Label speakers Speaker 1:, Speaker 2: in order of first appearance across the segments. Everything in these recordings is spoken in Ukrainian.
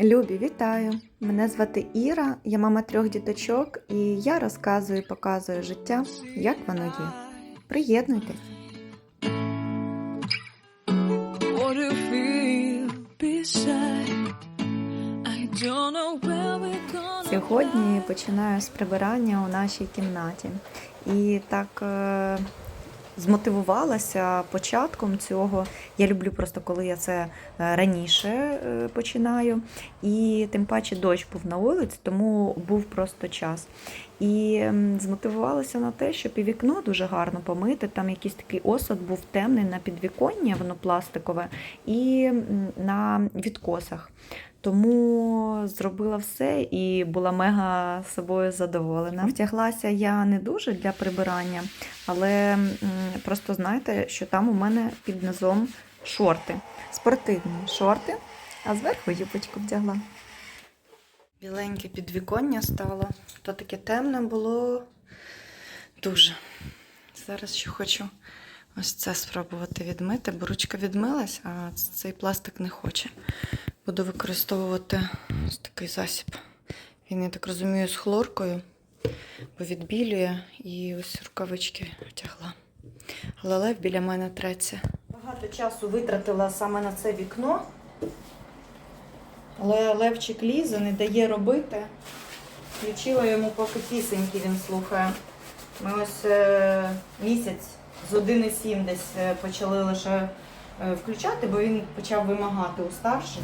Speaker 1: Любі, вітаю! Мене звати Іра, я мама трьох діточок, і я розказую і показую життя, як воно є. Приєднуйтесь! Сьогодні починаю з прибирання у нашій кімнаті. І так е, змотивувалася початком цього. Я люблю просто, коли я це е, раніше е, починаю. І тим паче дощ був на вулиці, тому був просто час. І змотивувалася на те, щоб і вікно дуже гарно помити. Там якийсь такий осад був темний на підвіконня, воно пластикове, і на відкосах. Тому зробила все і була мега собою задоволена. Втяглася я не дуже для прибирання, але просто знаєте, що там у мене під низом шорти, спортивні шорти, а зверху юбочку вдягла. Біленьке підвіконня стало, то таке темне було дуже. Зараз ще хочу ось це спробувати відмити, бо ручка відмилась, а цей пластик не хоче. Буду використовувати ось такий засіб. Він, я так розумію, з хлоркою, бо відбілює і ось рукавички втягла. Але лев біля мене треться. Багато часу витратила саме на це вікно. Але Левчик лізе, не дає робити. Включила йому поки пісеньки, він слухає. Ми ось е, місяць з 1,7 десь е, почали лише е, включати, бо він почав вимагати у старших.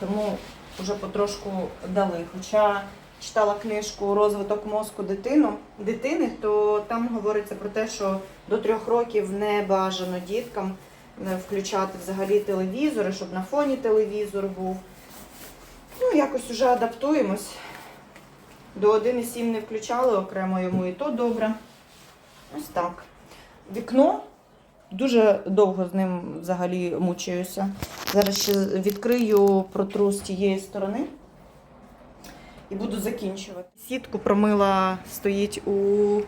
Speaker 1: Тому вже потрошку дали. Хоча читала книжку Розвиток мозку дитину, дитини, то там говориться про те, що до трьох років не бажано діткам включати взагалі телевізори, щоб на фоні телевізор був. Ну, якось вже адаптуємось. До 1,7 не включали окремо йому і то добре. Ось так. Вікно. Дуже довго з ним взагалі мучаюся. Зараз ще відкрию протру з тієї сторони і буду закінчувати. Сітку промила стоїть у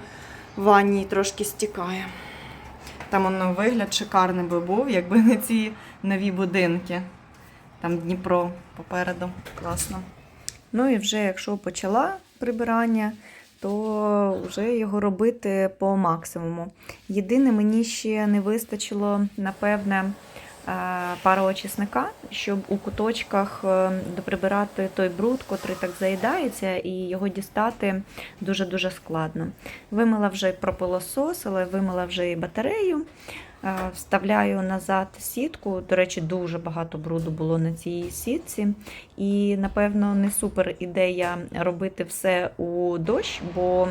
Speaker 1: ванні, трошки стікає. Там воно вигляд шикарний би був, якби не ці нові будинки. Там Дніпро попереду. Класно. Ну і вже якщо почала прибирання, то вже його робити по максимуму. Єдине, мені ще не вистачило, напевне, е, пару чесника, щоб у куточках е, доприбирати той бруд, котрий так заїдається, і його дістати дуже-дуже складно. Вимила вже пропилосос, але вимила вже і батарею. Е, Вставляю назад сітку. До речі, дуже багато бруду було на цій сітці. І, напевно, не супер ідея робити все у дощ, бо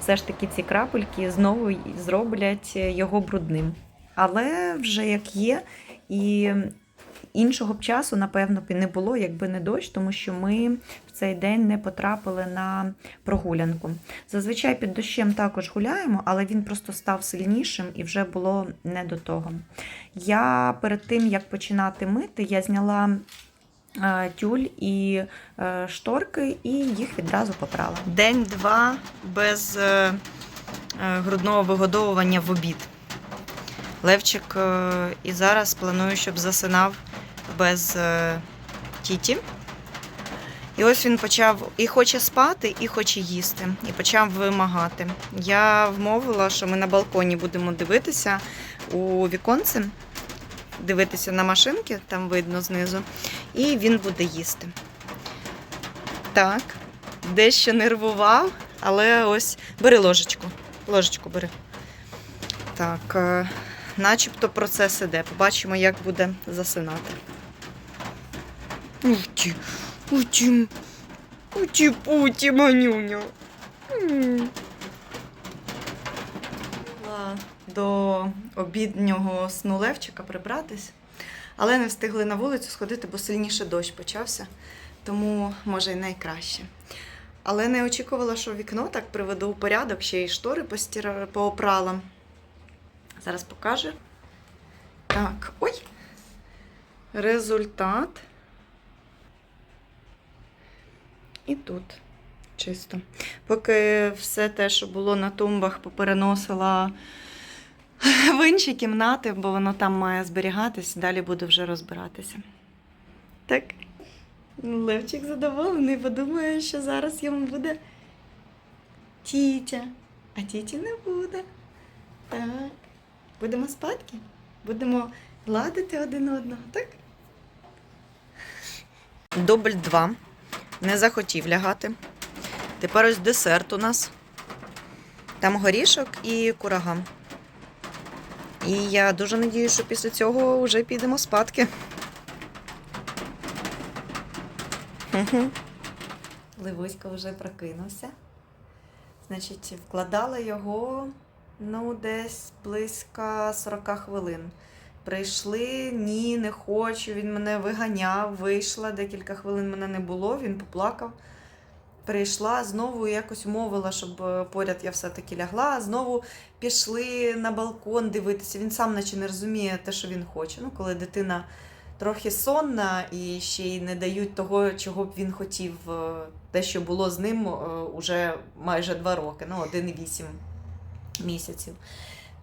Speaker 1: все ж таки ці крапельки знову зроблять його брудним. Але вже як є, і іншого б часу, напевно, не було, якби не дощ, тому що ми в цей день не потрапили на прогулянку. Зазвичай під дощем також гуляємо, але він просто став сильнішим і вже було не до того. Я перед тим, як починати мити, я зняла е, тюль і е, шторки і їх відразу попрала. День-два без е, грудного вигодовування в обід. Левчик е, і зараз планую, щоб засинав без е, тіті. І ось він почав і хоче спати, і хоче їсти, і почав вимагати. Я вмовила, що ми на балконі будемо дивитися у віконце, дивитися на машинки, там видно знизу, і він буде їсти. Так, дещо нервував, але ось бери ложечку. Ложечку бери. Так, е, начебто процес іде. Побачимо, як буде засинати. Ух ти, уті, уті путі, манюню. До обіднього сну Левчика прибратись, але не встигли на вулицю сходити, бо сильніше дощ почався, тому може й найкраще. Але не очікувала, що вікно так приведу у порядок, ще й штори поопрала. Зараз покажу. Так, ой. Результат. І тут чисто. Поки все те, що було на тумбах, попереносила в інші кімнати, бо воно там має зберігатись, далі буду вже розбиратися. Так. Левчик задоволений, бо думає, що зараз йому буде тітя. А тіті не буде. Так. Будемо спадки? Будемо гладити один одного, так? Дубль 2. Не захотів лягати. Тепер ось десерт у нас. Там горішок і курага. І я дуже надію, що після цього вже підемо спадки. Ливуська вже прокинувся. Значить, вкладала його ну, десь близько 40 хвилин. Прийшли, ні, не хочу. Він мене виганяв, вийшла, декілька хвилин мене не було, він поплакав. Прийшла, знову якось умовила, щоб е, поряд я все-таки лягла. Знову пішли на балкон дивитися. Він сам наче не розуміє те, що він хоче. Ну, коли дитина трохи сонна і ще й не дають того, чого б він хотів, е, те, що було з ним е, уже майже два роки, ну, один вісім місяців.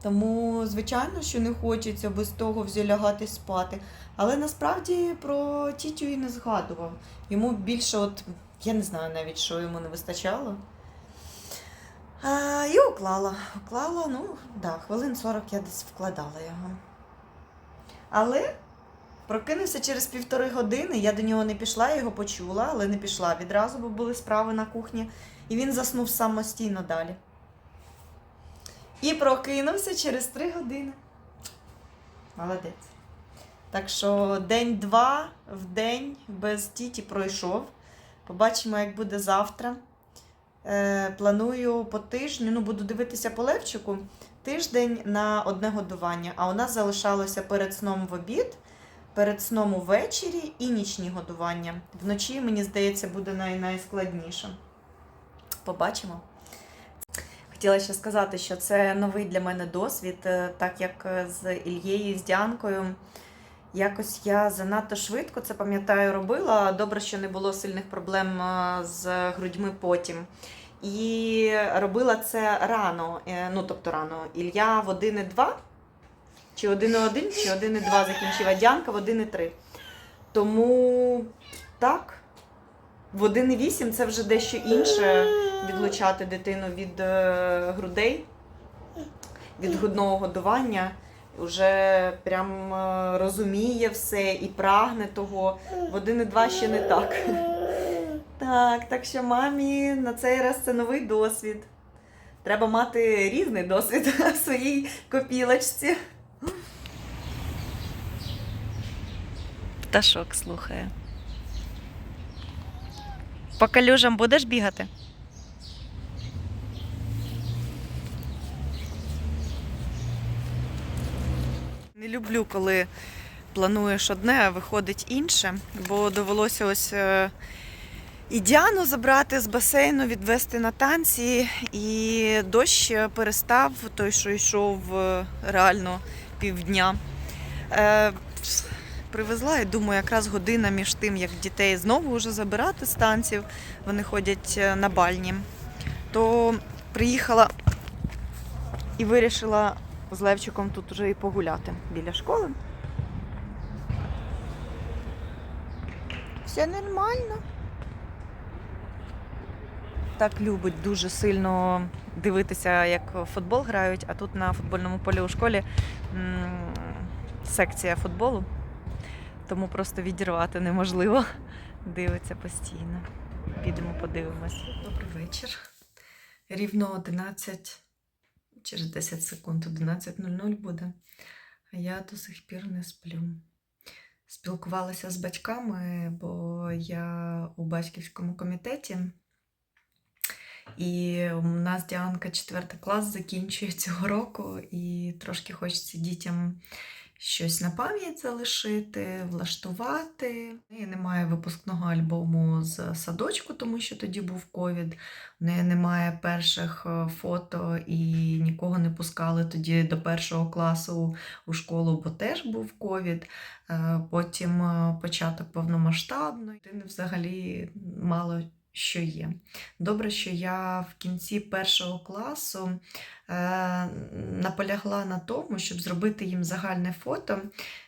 Speaker 1: Тому, звичайно, що не хочеться без того вже лягати спати. Але насправді про тітю і не згадував. Йому більше, от, я не знаю навіть, що йому не вистачало. А, і уклала. Уклала, ну, да, хвилин 40 я десь вкладала його. Але прокинувся через півтори години. Я до нього не пішла, я його почула, але не пішла відразу, бо були справи на кухні. І він заснув самостійно далі. І прокинувся через три години. Молодець. Так що день-два в день без тіті пройшов. Побачимо, як буде завтра. Е, планую по тижню, ну буду дивитися по Левчику, тиждень на одне годування. А у нас залишалося перед сном в обід, перед сном увечері і нічні годування. Вночі, мені здається, буде най- найскладніше. Побачимо. Хотіла ще сказати, що це новий для мене досвід, е, так як е, з Ільєю з Діанкою. Якось я занадто швидко це пам'ятаю, робила. Добре, що не було сильних проблем е, з грудьми потім. І робила це рано. Ну, тобто рано. Ілля в 1,2, чи 1,1, чи 1,2 закінчив, а Діанка в 1,3. Тому так, в 1,8 це вже дещо інше відлучати дитину від е, грудей, від грудного годування. Вже прям е, розуміє все і прагне того. В 1,2 ще не так. Так, так що мамі на цей раз це новий досвід. Треба мати різний досвід в своїй копілочці. Пташок слухає. По калюжам будеш бігати? Не люблю, коли плануєш одне, а виходить інше, бо довелося ось е, і Діану забрати з басейну, відвести на танці, і дощ перестав, той, що йшов е, реально півдня. Привезла і думаю, якраз година між тим, як дітей знову вже забирати з танців, вони ходять е, на бальні, то приїхала і вирішила з Левчиком тут вже і погуляти біля школи. Все нормально. Так любить дуже сильно дивитися, як футбол грають, а тут на футбольному полі у школі секція футболу, тому просто відірвати неможливо. Дивиться постійно. Підемо подивимось. Добрий вечір. Рівно 11 через 10 секунд 11.00 буде, а я до сих пір не сплю. Спілкувалася з батьками, бо я у батьківському комітеті. І у нас Діанка 4 клас закінчує цього року, і трошки хочеться дітям щось на пам'ять залишити, влаштувати. У неї немає випускного альбому з садочку, тому що тоді був ковід. У неї немає перших е, фото і нікого не пускали тоді до першого класу у школу, бо теж був ковід. Е, Потім е, початок повномасштабної. Дитини взагалі мало що є. Добре, що я в кінці першого класу е, наполягла на тому, щоб зробити їм загальне фото.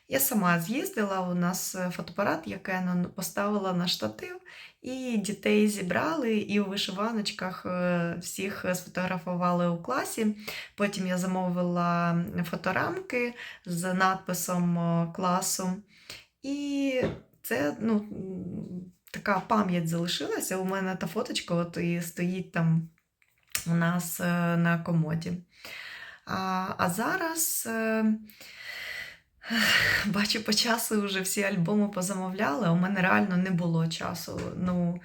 Speaker 1: Я сама з'їздила, у нас е, фотоапарат Canon, поставила на штатив, і дітей зібрали, і у вишиваночках е, всіх сфотографували у класі. Потім я замовила фоторамки з надписом е, класу. І це ну, така пам'ять залишилася. У мене та фоточка от і стоїть там у нас е, на комоді. А, а зараз. е, Бачу, по часу вже всі альбоми позамовляли, у мене реально не було часу. Ну,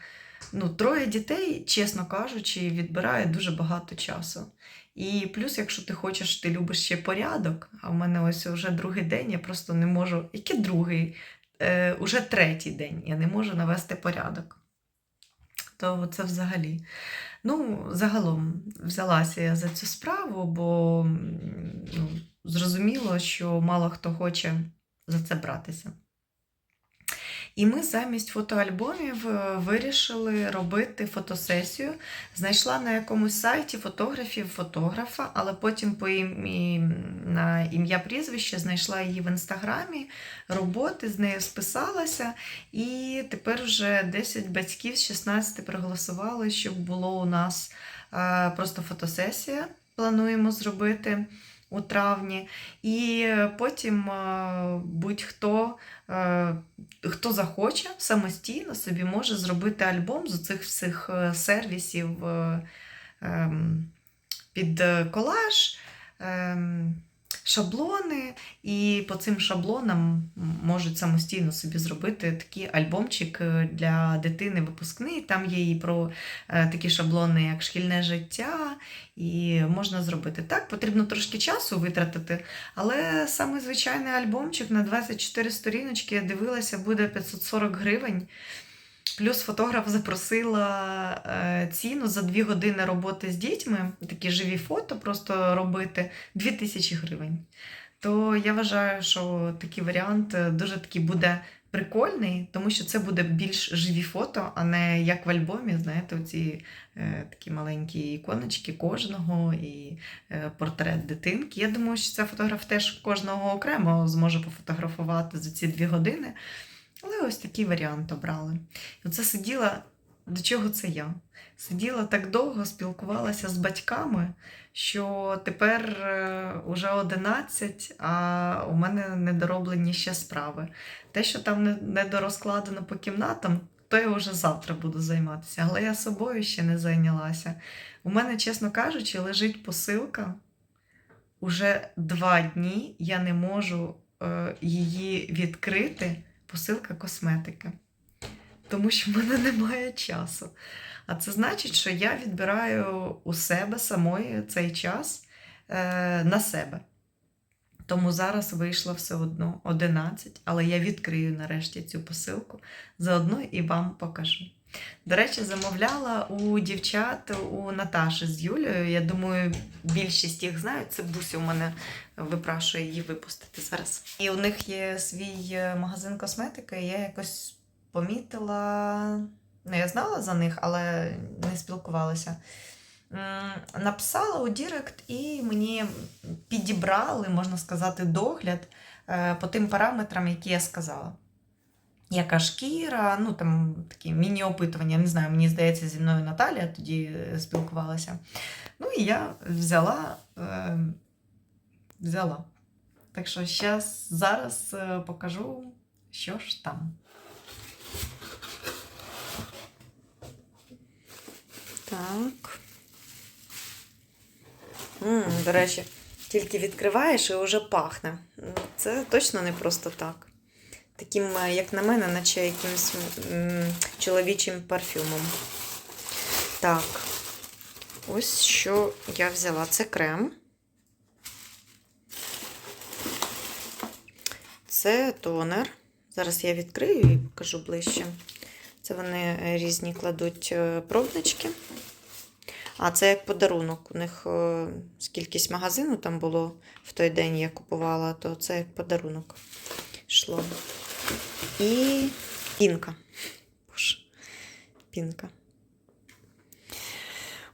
Speaker 1: ну, троє дітей, чесно кажучи, відбирає дуже багато часу. І плюс, якщо ти хочеш, ти любиш ще порядок, а в мене ось вже другий день, я просто не можу. Який другий? Е, уже третій день я не можу навести порядок. То це взагалі. Ну, загалом взялася я за цю справу, бо ну, зрозуміло, що мало хто хоче за це братися. І ми замість фотоальбомів е, вирішили робити фотосесію. Знайшла на якомусь сайті фотографів фотографа, але потім по ім'ї, на ім'я прізвище знайшла її в інстаграмі, роботи з нею списалася. І тепер вже 10 батьків з 16 проголосували, щоб було у нас е, просто фотосесія. Плануємо зробити у травні. І потім е, будь-хто, хто захоче, самостійно собі може зробити альбом з цих всіх е, сервісів е, ем, під е, колаж. Шаблони, і по цим шаблонам можуть самостійно собі зробити такий альбомчик е, для дитини випускний. Там є і про е, такі шаблони, як шкільне життя, і можна зробити так. Потрібно трошки часу витратити, але саме звичайний альбомчик на 24 сторіночки, я дивилася, буде 540 гривень. Плюс фотограф запросила е, ціну за 2 години роботи з дітьми, такі живі фото просто робити 2000 гривень. То я вважаю, що такий варіант е, дуже такий буде прикольний, тому що це буде більш живі фото, а не як в альбомі, знаєте, оці е, такі маленькі іконочки кожного і е, портрет дитинки. Я думаю, що це фотограф теж кожного окремо зможе пофотографувати за ці дві години. Але ось такий варіант обрали. І оце сиділа, до чого це я? Сиділа так довго, спілкувалася з батьками, що тепер е, уже 11, а у мене недороблені ще справи. Те, що там не- недорозкладено по кімнатам, то я вже завтра буду займатися. Але я собою ще не зайнялася. У мене, чесно кажучи, лежить посилка. Уже два дні я не можу е, її відкрити посилка косметики. Тому що в мене немає часу. А це значить, що я відбираю у себе самої цей час е, на себе. Тому зараз вийшло все одно 11, але я відкрию нарешті цю посилку заодно і вам покажу. До речі, замовляла у дівчат у Наташі з Юлією. Я думаю, більшість їх знають. Це Буся у мене випрашує її випустити зараз. І у них є свій е, магазин косметики. Я якось помітила. Ну, я знала за них, але не спілкувалася. Написала у Дірект і мені підібрали, можна сказати, догляд е, по тим параметрам, які я сказала. Яка шкіра, ну там такі міні-опитування, не знаю, мені здається, зі мною Наталія тоді е, спілкувалася. Ну і я взяла, е, взяла. Так що щас, зараз е, покажу, що ж там. Так. м до речі, тільки відкриваєш і вже пахне. Це точно не просто так. Таким, е, як на мене, наче якимось чоловічим парфюмом. Так. Ось що я взяла. Це крем. Це тонер. Зараз я відкрию і покажу ближче. Це вони е, різні кладуть е, пробнички. А це як подарунок. У них скількись магазину там було в той день я купувала, то це як подарунок йшло. І пінка. Боже, пінка.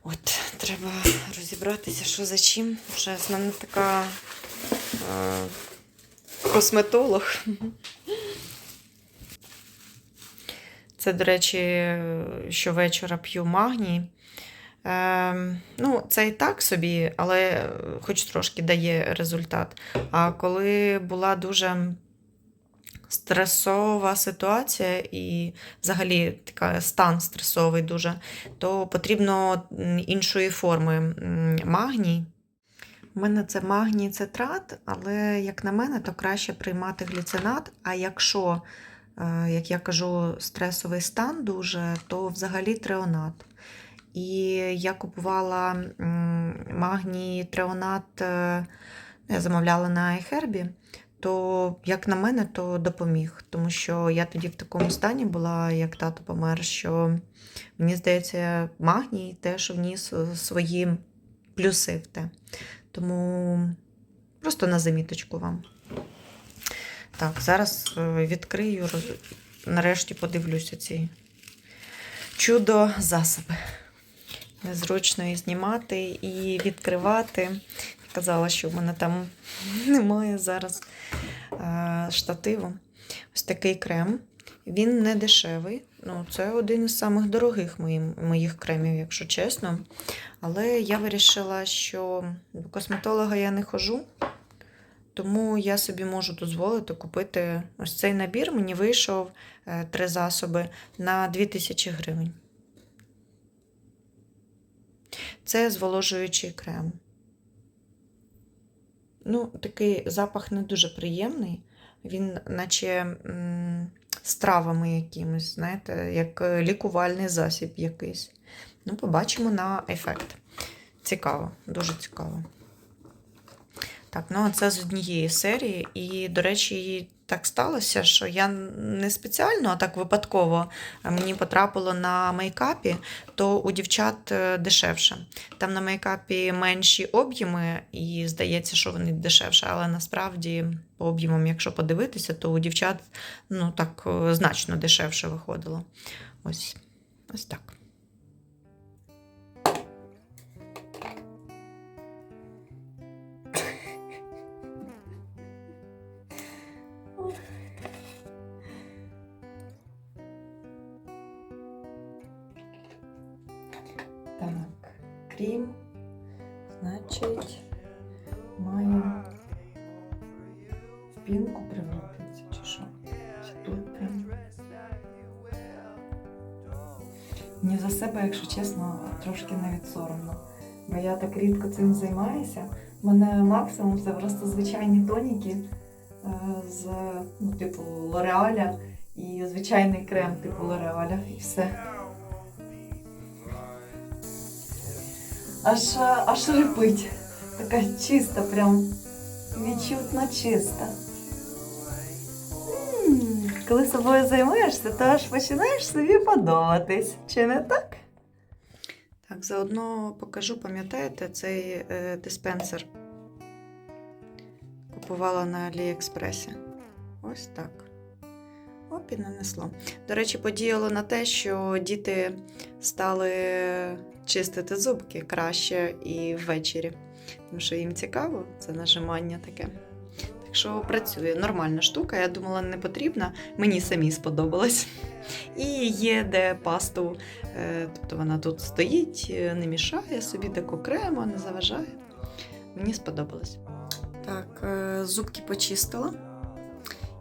Speaker 1: От, треба розібратися, що за чим. Вже з мене така е, косметолог. Це, до речі, щовечора п'ю магній. Е, ну, це і так собі, але хоч трошки дає результат. А коли була дуже стресова ситуація і взагалі така стан стресовий дуже, то потрібно іншої форми магній. У мене це магній цитрат, але, як на мене, то краще приймати гліцинат. А якщо, е, як я кажу, стресовий стан дуже, то взагалі треонат. І я купувала магній треонат, е, я замовляла на iHerb, то, як на мене, то допоміг. Тому що я тоді в такому стані була, як тато помер, що мені здається, магній теж вніс свої плюси в те. Тому просто на заміточку вам. Так, зараз е, відкрию, роз- нарешті подивлюся ці чудо засоби. Незручно і знімати, і відкривати. Казала, що в мене там немає зараз штативу. Ось такий крем. Він не дешевий. Ну, це один із самих дорогих моїх кремів, якщо чесно. Але я вирішила, що до косметолога я не хожу, тому я собі можу дозволити купити ось цей набір. Мені вийшов е, три засоби на 2000 гривень. Це зволожуючий крем. Ну, такий запах не дуже приємний. Він, наче з травами якимось, знаєте, як е, лікувальний засіб якийсь. Ну, побачимо на ефект. Цікаво, дуже цікаво. Так, ну а це з однієї серії. І, до речі, так сталося, що я не спеціально, а так випадково мені потрапило на мейкапі, то у дівчат е, дешевше. Там на мейкапі менші об'єми, і здається, що вони дешевше, але насправді по об'ємам, якщо подивитися, то у дівчат ну, так е, значно дешевше виходило. Ось, ось. Так, крім, значить, маю в пінку превратитися, чи що? Мені за себе, якщо чесно, трошки навіть соромно. Бо я так рідко цим займаюся. У мене максимум це просто звичайні тоніки е, з, ну, типу, Лореаля і звичайний крем, типу Лореаля, і все. Аж, аж рипить. Така чиста, прям відчутно чиста. Коли собою займаєшся, то аж починаєш собі подобатись. Чи не так? Так, заодно покажу, пам'ятаєте, цей е, диспенсер купувала на Аліекспресі. Ось так. Оп, і нанесло. До речі, подіяло на те, що діти стали чистити зубки краще і ввечері. Тому що їм цікаво, це нажимання таке. Так що працює нормальна штука. Я думала, не потрібна. Мені самі сподобалось. І є де пасту, е, тобто вона тут стоїть, е, не мішає собі так окремо, не заважає. Мені сподобалось. Так, е, зубки почистила.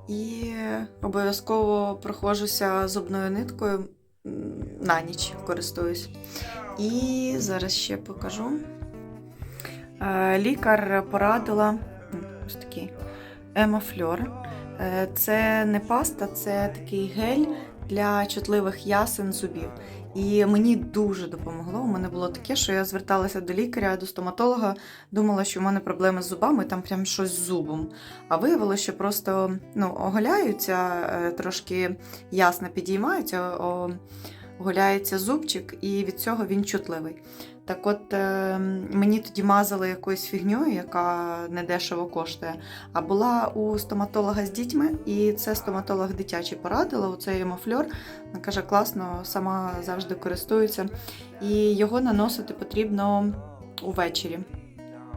Speaker 1: І обов'язково проходжуся зубною ниткою на ніч користуюсь. І зараз ще покажу. Е, Лікар порадила ось такий емофльор. Е, Це не паста, це такий гель для чутливих ясен зубів. І мені дуже допомогло. У мене було таке, що я зверталася до лікаря, до стоматолога, думала, що в мене проблеми з зубами, там прям щось з зубом. А виявилося, що просто ну, оголяються, е, трошки ясно підіймаються, о- оголяється зубчик, і від цього він чутливий. Так от е, мені тоді мазали якоюсь фігньою, яка недешево коштує. А була у стоматолога з дітьми, і це стоматолог дитячий порадила. Оцей емофльор. Вона каже, класно, сама завжди користується. І його наносити потрібно увечері.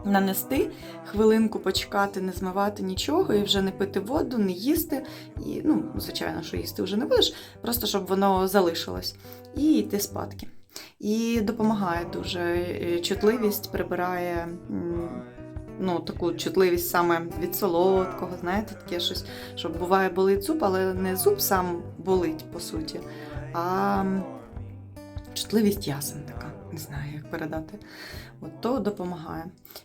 Speaker 1: Нанести, хвилинку почекати, не змивати нічого, і вже не пити воду, не їсти. І, ну, звичайно, що їсти вже не будеш, просто щоб воно залишилось. І йти спадки. І допомагає дуже е, чутливість, прибирає ну, таку чутливість саме від солодкого, знаєте, таке щось, що буває болить зуб, але не зуб сам болить, по суті, а чутливість ясен така. Не знаю, як передати. От то допомагає.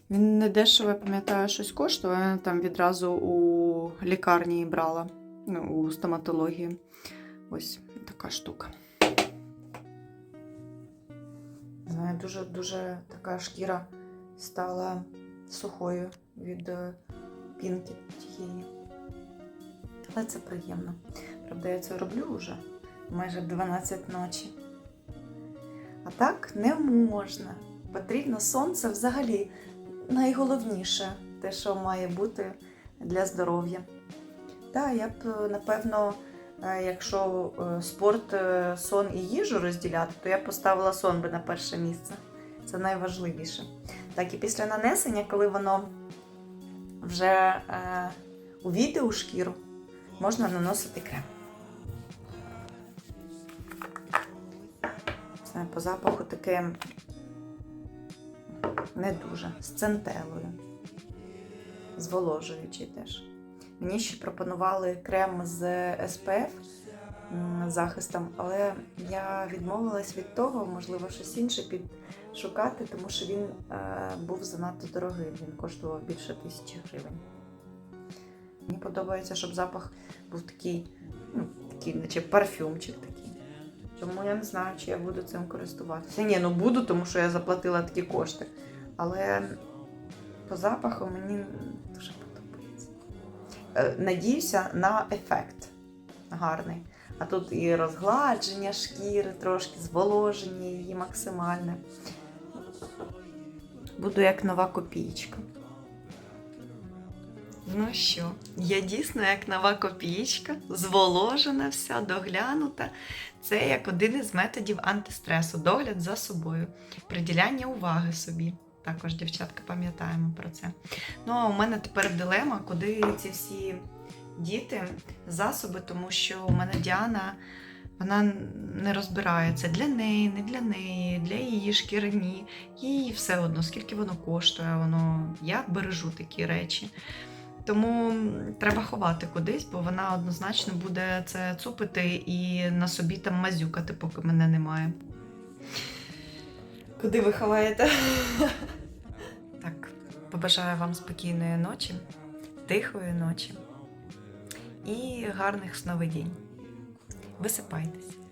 Speaker 1: Він не дешево, пам'ятаю, щось коштує. Там відразу у лікарні брала, ну, у стоматології. Ось така штука. Знаю, дуже дуже така шкіра стала сухою від е, пінки тієї. Але це приємно. Правда, я це роблю вже майже 12 ночі. А так не можна. Потрібно сонце взагалі найголовніше, те, що має бути для здоров'я. Так, я б, е, напевно, е, якщо е, спорт, сон і їжу розділяти, то я б поставила сон би на перше місце. Це найважливіше. Так, і після нанесення, коли воно вже увійде у шкіру, можна наносити крем. По запаху таке не дуже, з центелою, зволожуючий теж. Мені ще пропонували крем з SPF захистом, але я відмовилась від того, можливо, щось інше підшукати, тому що він е, був занадто дорогий, він коштував більше тисячі гривень. Мені подобається, щоб запах був такий, ну, такий, наче парфюмчик. Тому я не знаю, чи я буду цим користуватися. Ні, ну буду, тому що я заплатила такі кошти. Але по запаху мені дуже подобається. Е, Надіюся на ефект гарний. А тут і розгладження шкіри, трошки зволоження її максимальне. Буду як нова копієчка. Ну що, я дійсно як нова копієчка, зволожена вся, доглянута. Це як один із методів антистресу, догляд за собою, приділяння уваги собі. Також, дівчатка, пам'ятаємо про це. Ну, а у мене тепер дилема, куди ці всі діти, засоби, тому що у мене Діана вона не розбирається для неї, не для неї, для її шкіри, ні. Їй все одно, скільки воно коштує, воно я бережу такі речі. Тому треба ховати кудись, бо вона однозначно буде це цупити і на собі там мазюкати, поки мене немає. Куди ви ховаєте? Так, побажаю вам спокійної ночі, тихої ночі і гарних сновидінь. Висипайтесь.